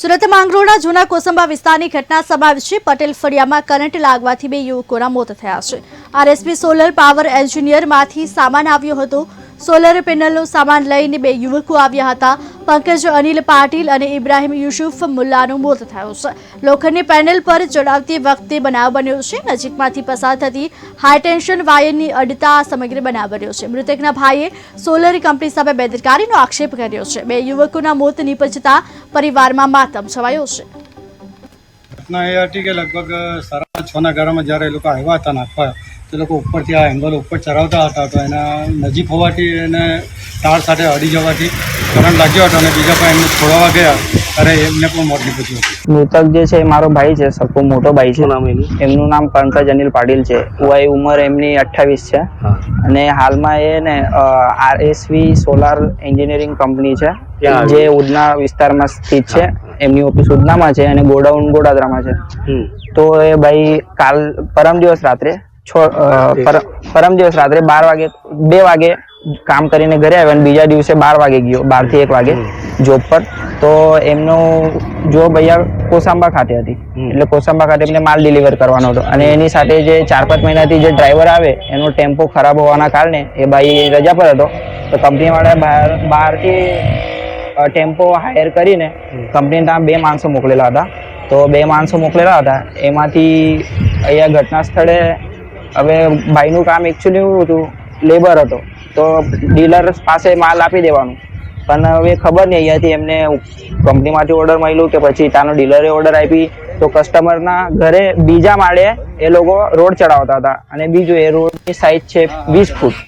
સુરત માંગરોળના જૂના કોસંબા વિસ્તારની ઘટના સમાવી છે પટેલ ફળિયામાં કરંટ લાગવાથી બે યુવકોના મોત થયા છે. આરએસપી સોલર પાવર એન્જિનિયરમાંથી સામાન આવ્યો હતો. સોલર પેનલનો સામાન લઈને બે યુવકો આવ્યા હતા. પંકજ અનિલ પાટીલ અને ઇબ્રાહિમ યુસુફ મુલ્લાનું મોત થયું છે. લોખંડની પેનલ પર ચડાવતી વખતે બનાવ બન્યો છે. નજીકમાંથી પસાર થતી હાઈટેન્શન વાયરની અડતા સમગ્ર બનાવ બન્યો છે. મૃતકના ભાઈએ સોલર કંપની સામે બેદરકારીનો આક્ષેપ કર્યો છે. બે યુવકોના મોત નીપજતા પરિવારમાં માતમ છવાયો છે. ઘટના એ હતી કે લગભગ સાડા છ ના ગાળામાં જ્યારે એ લોકો આવ્યા હતા નાખવા તે લોકો ઉપરથી આ એંગલ ઉપર ચરાવતા હતા તો એના નજીક હોવાથી એને તાર સાથે અડી જવાથી કરંટ લાગ્યો હતો અને બીજા પણ એમને છોડવા ગયા. ત્યારે એમને પણ મોત નીપજ્યું મૃતક જે છે એ મારો ભાઈ છે સરખો મોટો ભાઈ છે. એમનું નામ પંકજ અનિલ પાટીલ છે. વય ઉંમર એમની અઠ્ઠાવીસ છે. અને હાલમાં એ ને આરએસવી સોલાર એન્જિનિયરિંગ કંપની છે. જે ઉધના વિસ્તારમાં સ્થિત છે. એમની ઓફિસ ઉધનામાં છે અને ગોડાઉન ગોડાદરામાં છે. તો એ ભાઈ કાલ પરમ દિવસ રાત્રે પરમ દિવસ રાત્રે બાર વાગે બે વાગે કામ કરીને ઘરે આવ્યો અને બીજા દિવસે બાર વાગે ગયો બારથી એક વાગે જોબ પર. તો એમનો જો ભૈયા કોસાંબા ખાતે હતી. એટલે કોસાંબા ખાતે એમને માલ ડિલિવર કરવાનો હતો. અને એની સાથે જે ચાર પાંચ મહિનાથી જે ડ્રાઈવર આવે એનો ટેમ્પો ખરાબ હોવાના કારણે એ ભાઈ રજા પર હતો. તો કંપનીવાળાએ બહાર બહારથી ટેમ્પો હાયર કરીને કંપની ત્યાં બે માણસો મોકલેલા હતા. તો બે માણસો મોકલેલા હતા. એમાંથી અહીંયા ઘટના સ્થળે હવે ભાઈનું કામ એકચ્યુઅલી એવું હતું લેબર હતો. તો ડીલર પાસે માલ આપી દેવાનું. પણ હવે ખબર નહીં, અહીંયાથી એમને કંપનીમાંથી ઓર્ડર મળ્યું કે પછી ત્યાંનો ડીલરે ઓર્ડર આપી. તો કસ્ટમરના ઘરે બીજા માળે એ લોકો રોડ ચડાવતા હતા. અને બીજું એ રોડની સાઇઝ છે વીસ ફૂટ.